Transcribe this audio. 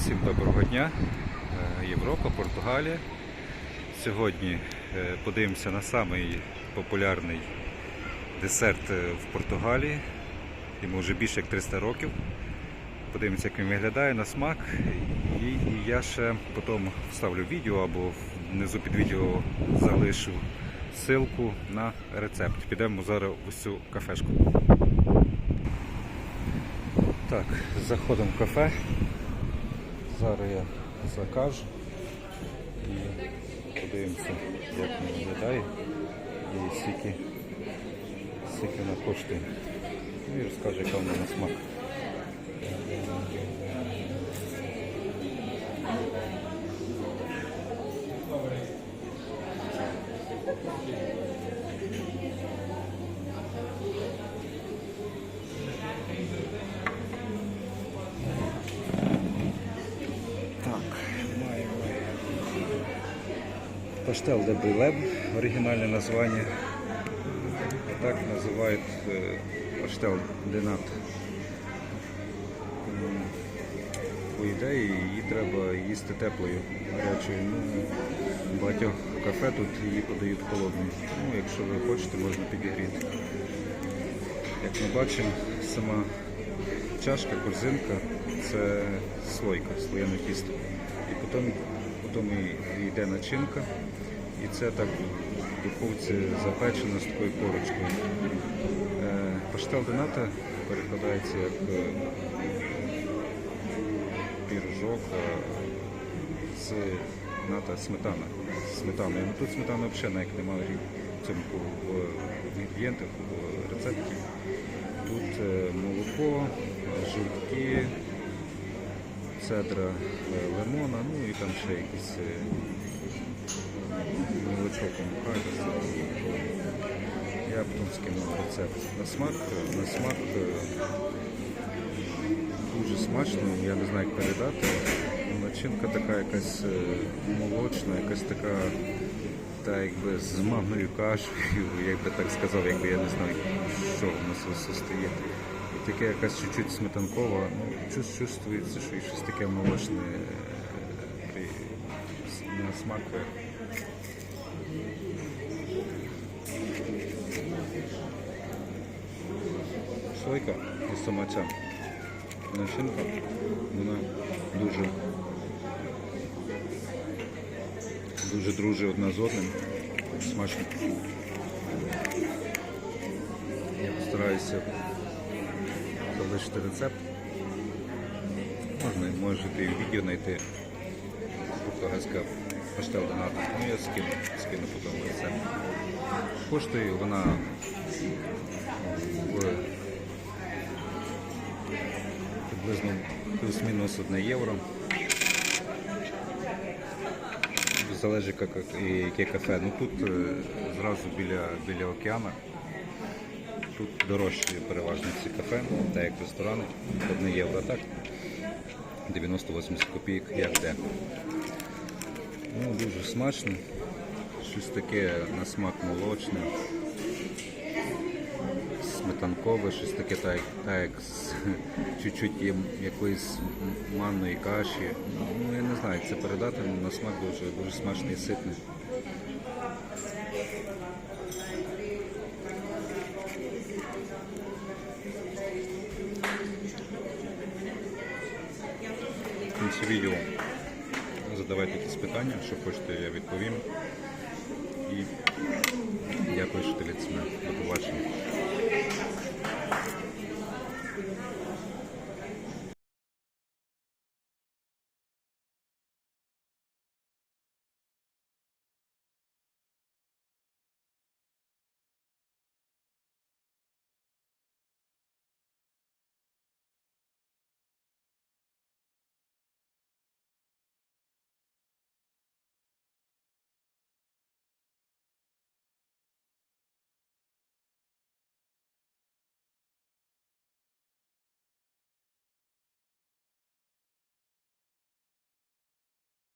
Всім доброго дня. Е, Європа, Португалія. Сьогодні е, подивимося на самий популярний десерт е, в Португалії. Йому вже більше як 300 років. Подивимося, як він виглядає на смак. І, я ще потім вставлю відео або внизу під відео залишу ссылку на рецепт. Підемо зараз в цю кафешку. Так, заходимо в кафе. Зараз я закажу і подивимося, як він виглядає і скільки, скільки вона коштує. Ну і розкажу, яка вона на смак. Паштел де Брилеб, оригінальне названня. Так називають е, паштел Денат. М, По ідеї її треба їсти теплою, гарячою. Ну, багатьох кафе тут її подають холодною. Ну, якщо ви хочете, можна підігріти. Як ми бачимо, сама чашка, корзинка це слойка, слоєне тісто. І потім, потім йде начинка. І це так в духовці запечено з такою корочкою. Е, Паштел дената перекладається як е, піржок з ната сметана. Сметаною. Ну, тут сметани взагалі навіть немає в цьому в інгредієнтах, в рецепті. Тут е, молоко, жовтки, цедра е, лимона, ну і там ще якісь е, мілочок мукайда. Я потім скину рецепт. На смак, е, на смак е, дуже смачно, я не знаю як передати. Начинка така якась е, молочна, якась така та якби з манною кашею, як би так сказав, якби я не знаю, що в нас все состоїть. Таке якась чуть-чуть сметанкова, ну, чувствується, що і щось таке молочне е, на смак. Сойка і сама ця начинка, вона дуже дуже дружить одна з одним. Смачно. Я постараюся залишити рецепт. Можна, можете і відео знайти португальська паштел доната. Ну я скину, скину потім рецепт. Коштує вона в приблизно плюс-мінус 1 євро. Залежить яке кафе. Ну тут е, зразу біля, біля океану. Тут дорожчі переважно ці кафе, так як ресторани. 1 євро так. 90-80 копійок як де. Ну, дуже смачно. Щось таке на смак молочне сметанкове, щось таке, так, як- так як з чуть-чуть якоїсь манної каші. Ну, я не знаю, як це передати, але на смак дуже, дуже смачний і ситний. Кінці відео задавайте якісь питання, що хочете, я відповім. І дякую, що дивитесь мене. До побачення.